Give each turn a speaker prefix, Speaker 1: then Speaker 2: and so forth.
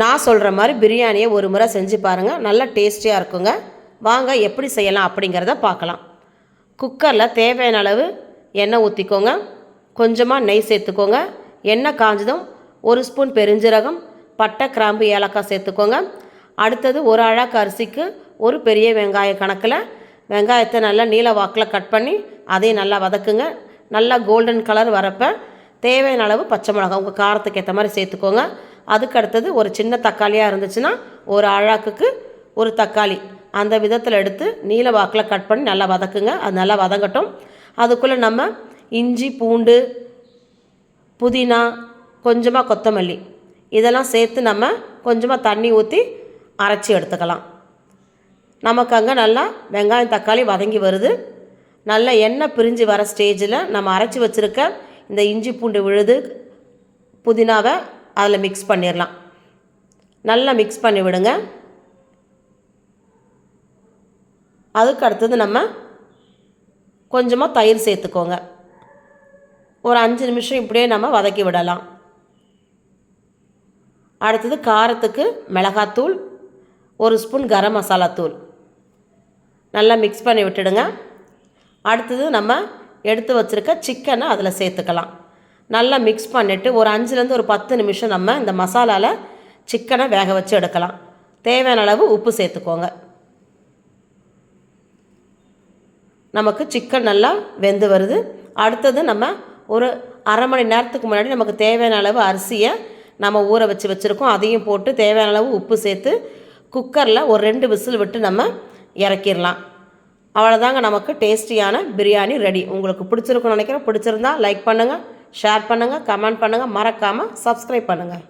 Speaker 1: நான் சொல்கிற மாதிரி பிரியாணியை ஒரு முறை செஞ்சு பாருங்கள் நல்லா டேஸ்டியாக இருக்குங்க. வாங்க எப்படி செய்யலாம் அப்படிங்கிறத பார்க்கலாம். குக்கரில் தேவையான அளவு எண்ணெய் ஊற்றிக்கோங்க கொஞ்சமாக நெய் சேர்த்துக்கோங்க. எண்ணெய் காஞ்சதும் ஒரு ஸ்பூன் பெருஞ்சீரகம் பட்டை கிராம்பு ஏலக்காய் சேர்த்துக்கோங்க. அடுத்தது ஒரு அழாக்கு அரிசிக்கு ஒரு பெரிய வெங்காய கணக்கில் வெங்காயத்தை நல்லா நீல வாக்கில் கட் பண்ணி அதையும் நல்லா வதக்குங்க. நல்லா கோல்டன் கலர் வரப்போ தேவையான அளவு பச்சை மிளகாய் உங்கள் காரத்துக்கு ஏற்ற மாதிரி சேர்த்துக்கோங்க. அதுக்கு அடுத்தது ஒரு சின்ன தக்காளியாக இருந்துச்சுன்னா ஒரு அழாக்குக்கு ஒரு தக்காளி. அந்த விதத்தில் எடுத்து நீல வாக்கில் கட் பண்ணி நல்லா வதக்குங்க. அது நல்லா வதங்கட்டும். அதுக்குள்ளே நம்ம இஞ்சி பூண்டு புதினா கொஞ்சமாக கொத்தமல்லி இதெல்லாம் சேர்த்து நம்ம கொஞ்சமாக தண்ணி ஊற்றி அரைச்சி எடுத்துக்கலாம். நமக்கு அங்கே நல்லா வெங்காயம் தக்காளி வதங்கி வருது. நல்லா எண்ணெய் பிரிஞ்சு வர ஸ்டேஜில் நம்ம அரைச்சி வச்சுருக்க இந்த இஞ்சி பூண்டு விழுது புதினாவை அதில் மிக்ஸ் பண்ணிடலாம் நல்லா மிக்ஸ் பண்ணி விடுங்க. அதுக்கு அடுத்தது நம்ம கொஞ்சமாக தயிர் சேர்த்துக்கோங்க. ஒரு அஞ்சு நிமிஷம் இப்படியே நம்ம வதக்கி விடலாம். அடுத்தது காரத்துக்கு மிளகாத்தூள் ஒரு ஸ்பூன் கரம் மசாலா தூள். நல்லா மிக்ஸ் பண்ணி விட்டுடுங்க. அடுத்தது நம்ம எடுத்து வச்சுருக்க சிக்கனை அதில் சேர்த்துக்கலாம். நல்லா மிக்ஸ் பண்ணிவிட்டு ஒரு அஞ்சுலேருந்து ஒரு பத்து நிமிஷம் நம்ம இந்த மசாலாவில் சிக்கனை வேக வச்சு எடுக்கலாம். தேவையான அளவு உப்பு சேர்த்துக்கோங்க. நமக்கு சிக்கன் நல்லா வெந்து வருது. அடுத்தது நம்ம ஒரு அரை மணி நேரத்துக்கு முன்னாடி நமக்கு தேவையான அளவு அரிசியை நம்ம ஊற வச்சு வச்சுருக்கோம். அதையும் போட்டு தேவையான அளவு உப்பு சேர்த்து குக்கரில் ஒரு ரெண்டு விசில் விட்டு நம்ம இறக்கிடலாம். அவ்வளோதாங்க நமக்கு டேஸ்டியான பிரியாணி ரெடி. உங்களுக்கு பிடிச்சிருக்குன்னு நினைக்கிறேன். பிடிச்சிருந்தா லைக் பண்ணுங்கள் ஷேர் பண்ணுங்கள் கமெண்ட் பண்ணுங்கள் மறக்காமல் சப்ஸ்கிரைப் பண்ணுங்கள்